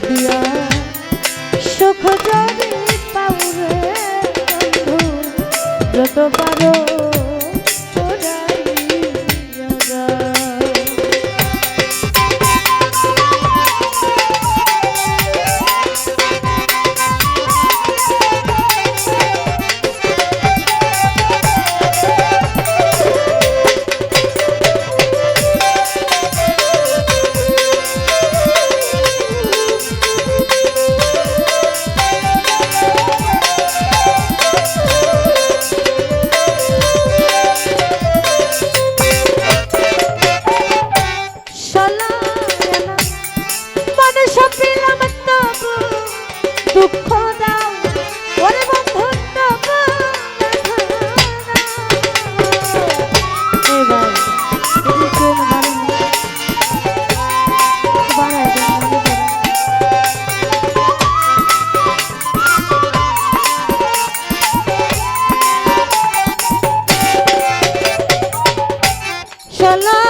দিয়া সুখ যদি পাউরে যত পারো দুঃখ দাও ওরে বন্ধুত্ব এবার Shalom.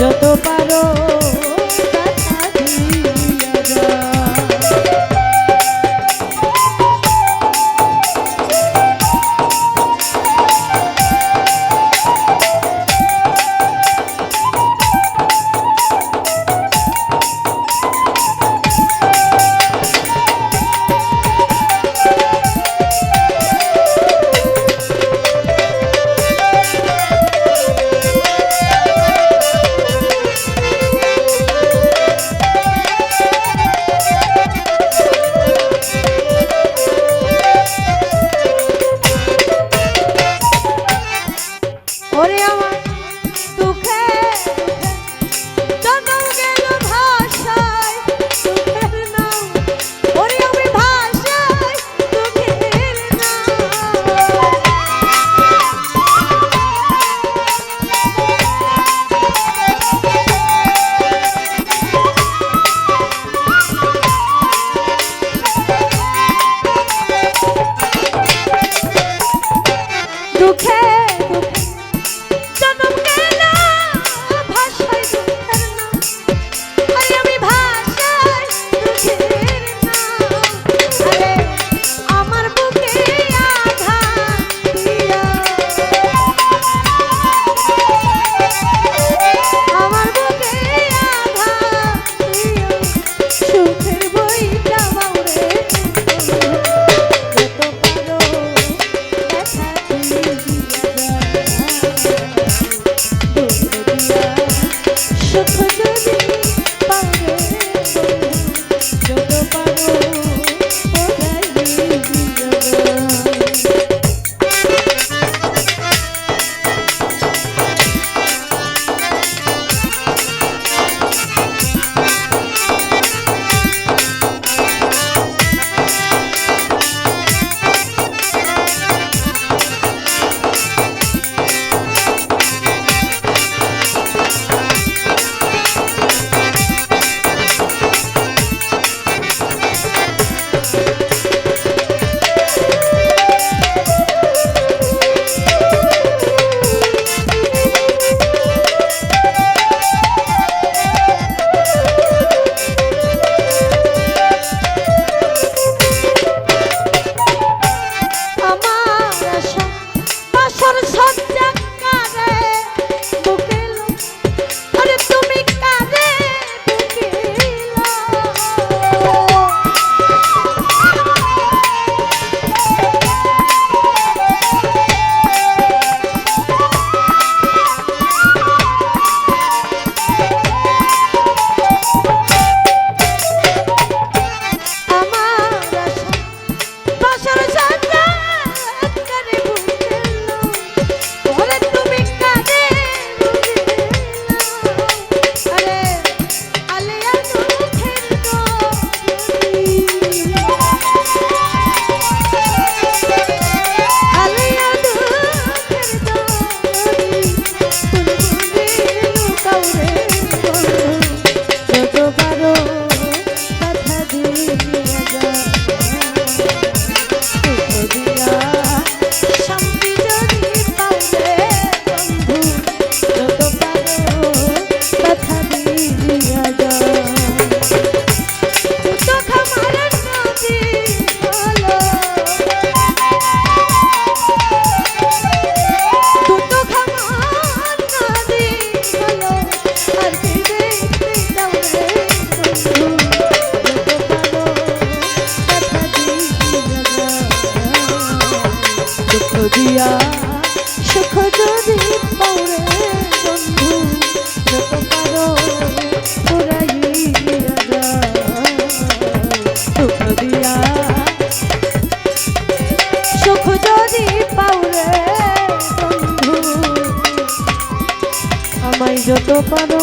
যত পার দিয়া সুখ যদি পৌরে বন্ধু, যত পারো পুরাই সুখ দিয়া সুখ যদি পাওরে বন্ধু, আমায় যত পারো